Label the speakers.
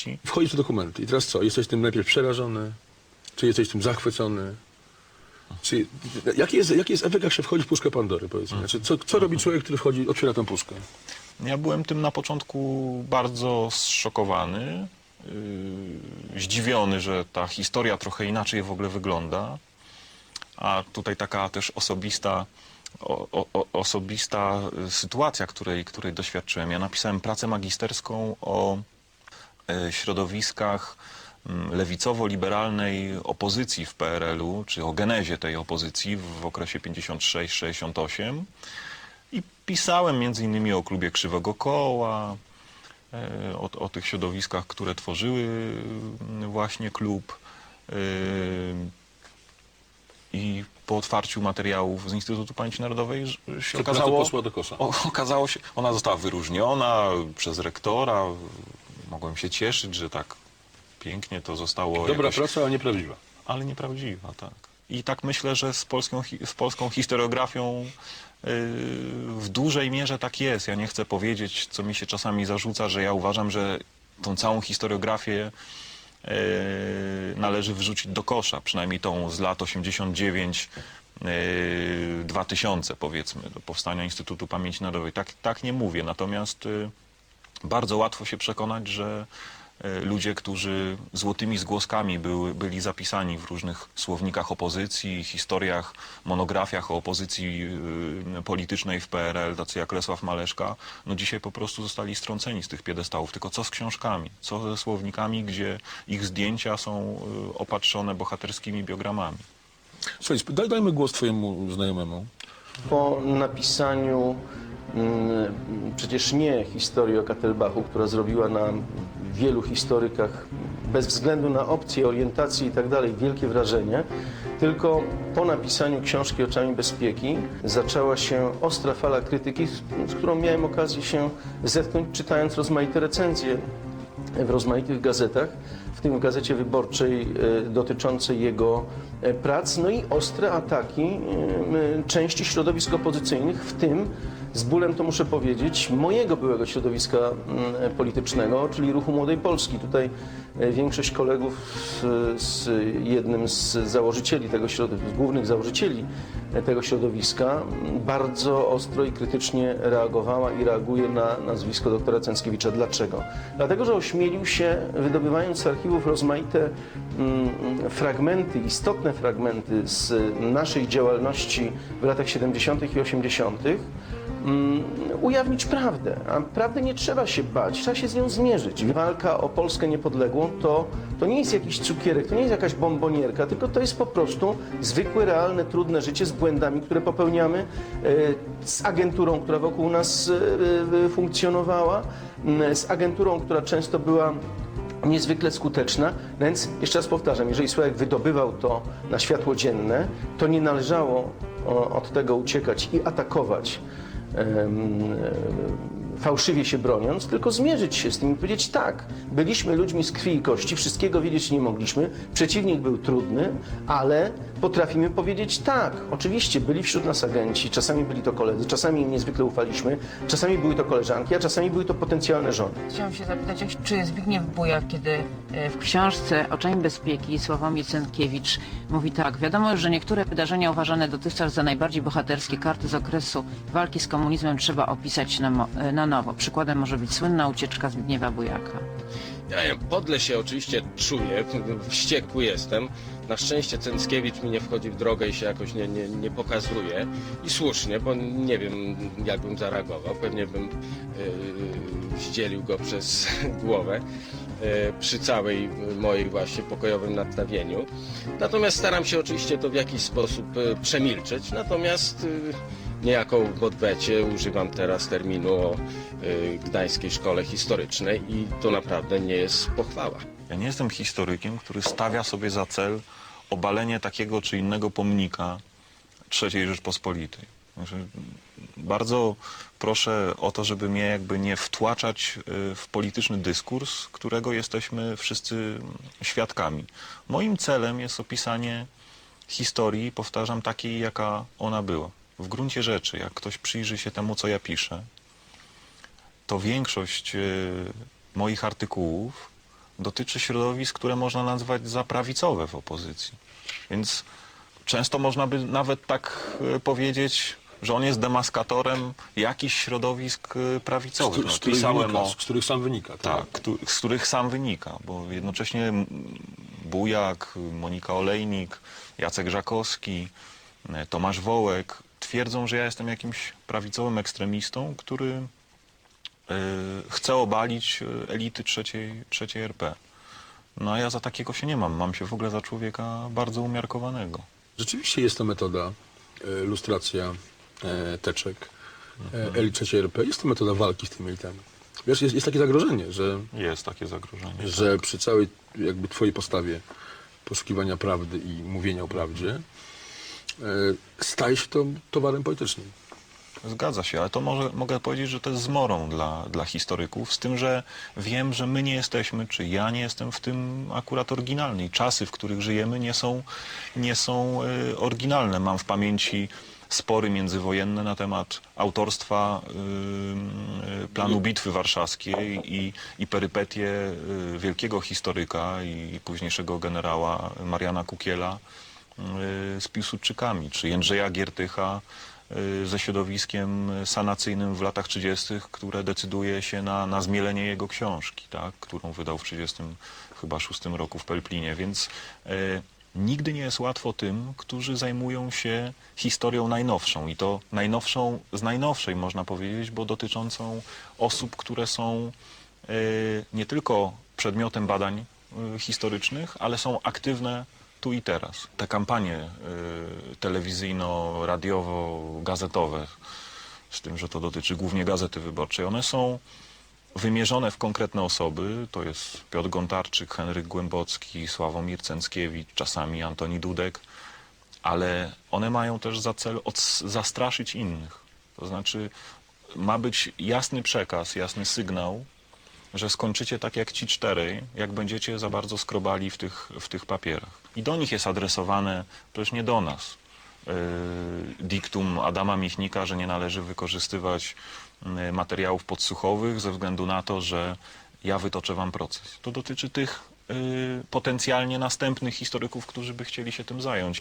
Speaker 1: części.
Speaker 2: Wchodzisz w dokumenty i teraz co? Jesteś tym najpierw przerażony? Czy jesteś tym zachwycony? Czy, jaki, jest, jaki jest efekt, jak się wchodzi w puszkę Pandory, powiedzmy? Znaczy, co, co robi człowiek, który wchodzi, otwiera tę puszkę?
Speaker 1: Ja byłem tym na początku bardzo zszokowany, yy, zdziwiony, że ta historia trochę inaczej w ogóle wygląda. A tutaj taka też osobista, o, o, osobista sytuacja, której, której doświadczyłem. Ja napisałem pracę magisterską o środowiskach mm, lewicowo-liberalnej opozycji w PRL-u, czy o genezie tej opozycji w okresie 56-68. I pisałem między innymi o klubie Krzywego Koła, e, o, o tych środowiskach, które tworzyły mm, właśnie klub. e, I po otwarciu materiałów z Instytutu Pamięci Narodowej się okazało,
Speaker 2: poszła do kosza?
Speaker 1: o, okazało się, ona została wyróżniona przez rektora. Mogłem się cieszyć, że tak pięknie to zostało
Speaker 2: Dobra
Speaker 1: jakoś
Speaker 2: praca, ale nieprawdziwa.
Speaker 1: ale nieprawdziwa, tak. I tak myślę, że z polską, z polską historiografią yy, w dużej mierze tak jest. Ja nie chcę powiedzieć, co mi się czasami zarzuca, że ja uważam, że tą całą historiografię yy, należy wrzucić do kosza, przynajmniej tą z lat 89 yy, 2000 powiedzmy, do powstania Instytutu Pamięci Narodowej. Tak, tak nie mówię, natomiast yy, bardzo łatwo się przekonać, że e, ludzie, którzy złotymi zgłoskami były, byli zapisani w różnych słownikach opozycji, historiach, monografiach o opozycji y, politycznej w PRL, tacy jak Lesław Maleszka, no dzisiaj po prostu zostali strąceni z tych piedestałów. Tylko co z książkami? Co ze słownikami, gdzie ich zdjęcia są y, opatrzone bohaterskimi biogramami?
Speaker 2: Słuchaj, daj, dajmy głos twojemu znajomemu.
Speaker 3: Po napisaniu przecież nie historii o Kattelbachu, która zrobiła na wielu historykach, bez względu na opcje, orientacje i tak dalej, wielkie wrażenie, tylko po napisaniu książki Oczami Bezpieki zaczęła się ostra fala krytyki, z, którą miałem okazję się zetknąć, czytając rozmaite recenzje w rozmaitych gazetach, w tym w Gazecie Wyborczej e, dotyczącej jego e, prac, no i ostre ataki e, części środowisk opozycyjnych, w tym, z bólem to muszę powiedzieć, mojego byłego środowiska mm, politycznego, czyli Ruchu Młodej Polski. Tutaj e, większość kolegów z, z jednym z założycieli tego środowiska, z głównych założycieli e, tego środowiska, bardzo ostro i krytycznie reagowała i reaguje na nazwisko doktora Cęckiewicza. Dlaczego? Dlatego, że ośmielił się, wydobywając z archiwów rozmaite mm, fragmenty, istotne fragmenty z naszej działalności w latach 70. i 80., mm, ujawnić prawdę. A prawdy nie trzeba się bać, trzeba się z nią zmierzyć. Walka o Polskę niepodległą to, to nie jest jakiś cukierek, to nie jest jakaś bombonierka, tylko to jest po prostu zwykłe, realne, trudne życie z błędami, które popełniamy, e, z agenturą, która wokół nas e, e, funkcjonowała, z agenturą, która często była niezwykle skuteczna, więc jeszcze raz powtarzam, jeżeli Sławek wydobywał to na światło dzienne, to nie należało od tego uciekać i atakować fałszywie się broniąc, tylko zmierzyć się z tym i powiedzieć tak, byliśmy ludźmi z krwi i kości, wszystkiego wiedzieć nie mogliśmy, przeciwnik był trudny, ale potrafimy powiedzieć tak, oczywiście byli wśród nas agenci, czasami byli to koledzy, czasami im niezwykle ufaliśmy, czasami były to koleżanki, a czasami były to potencjalne żony.
Speaker 4: Chciałam się zapytać, czy Zbigniew Bujak, kiedy e, w książce Oczami Bezpieki Sławomir Cętkiewicz mówi tak, wiadomo już, że niektóre wydarzenia uważane dotychczas za najbardziej bohaterskie karty z okresu walki z komunizmem trzeba opisać na, e, na nowo. Przykładem może być słynna ucieczka Zbigniewa Bujaka.
Speaker 5: Ja wiem, podle się oczywiście czuję, wściekły jestem. Na szczęście Cęckiewicz mi nie wchodzi w drogę i się jakoś nie, nie, nie pokazuje. I słusznie, bo nie wiem jakbym zareagował. Pewnie bym yy, zdzielił go przez głowę yy, przy całej mojej właśnie pokojowym nadstawieniu. Natomiast staram się oczywiście to w jakiś sposób yy, przemilczeć. Natomiast yy, niejako w odwecie używam teraz terminu o y, Gdańskiej Szkole Historycznej i to naprawdę nie jest pochwała.
Speaker 1: Ja nie jestem historykiem, który stawia sobie za cel obalenie takiego czy innego pomnika III Rzeczpospolitej. Znaczy, bardzo proszę o to, żeby mnie jakby nie wtłaczać y, w polityczny dyskurs, którego jesteśmy wszyscy świadkami. Moim celem jest opisanie historii, powtarzam, takiej, jaka ona była. W gruncie rzeczy, jak ktoś przyjrzy się temu, co ja piszę, to większość y, moich artykułów dotyczy środowisk, które można nazwać za prawicowe w opozycji. Więc często można by nawet tak e, powiedzieć, że on jest demaskatorem jakichś środowisk e,
Speaker 2: Z,
Speaker 1: prawicowych. No,
Speaker 2: z, których wynika,
Speaker 1: o-
Speaker 2: z których sam wynika.
Speaker 1: tak, któ- z których sam wynika, bo jednocześnie Bujak, Monika Olejnik, Jacek Żakowski, e, Tomasz Wołek twierdzą, że ja jestem jakimś prawicowym ekstremistą, który e, chce obalić e, elity trzeciej, trzeciej RP. No a ja za takiego się nie mam. Mam się w ogóle za człowieka bardzo umiarkowanego.
Speaker 2: Rzeczywiście jest to metoda, e, lustracja e, teczek, e, elit trzeciej RP. Jest to metoda walki z tymi elitami. Wiesz, jest, jest takie zagrożenie, że,
Speaker 1: Jest takie zagrożenie.
Speaker 2: że przy całej jakby twojej postawie poszukiwania prawdy i mówienia o prawdzie staje się to towarem politycznym.
Speaker 1: Zgadza się, ale to może, mogę powiedzieć, że to jest zmorą dla, dla historyków, z tym, że wiem, że my nie jesteśmy, czy ja nie jestem w tym akurat oryginalny. I czasy, w których żyjemy, nie są, nie są y, oryginalne. Mam w pamięci spory międzywojenne na temat autorstwa y, planu Bitwy Warszawskiej i, i perypetie y, wielkiego historyka i późniejszego generała Mariana Kukiela z Piłsudczykami, czy Jędrzeja Giertycha y, ze środowiskiem sanacyjnym w latach 30., które decyduje się na, na zmielenie jego książki, tak, którą wydał w 30 chyba 6 roku w Pelplinie, więc y, nigdy nie jest łatwo tym, którzy zajmują się historią najnowszą i to najnowszą z najnowszej można powiedzieć, bo dotyczącą osób, które są y, nie tylko przedmiotem badań y, historycznych, ale są aktywne tu i teraz. Te kampanie y, telewizyjno-radiowo-gazetowe, z tym, że to dotyczy głównie Gazety Wyborczej, one są wymierzone w konkretne osoby. To jest Piotr Gontarczyk, Henryk Głębocki, Sławomir Cęckiewicz, czasami Antoni Dudek, ale one mają też za cel zastraszyć innych. To znaczy ma być jasny przekaz, jasny sygnał, że skończycie tak jak ci czterej, jak będziecie za bardzo skrobali w tych, w tych papierach. I do nich jest adresowane, przecież nie do nas, yy, diktum Adama Michnika, że nie należy wykorzystywać yy, materiałów podsłuchowych ze względu na to, że ja wytoczę wam proces. To dotyczy tych yy, potencjalnie następnych historyków, którzy by chcieli się tym zająć.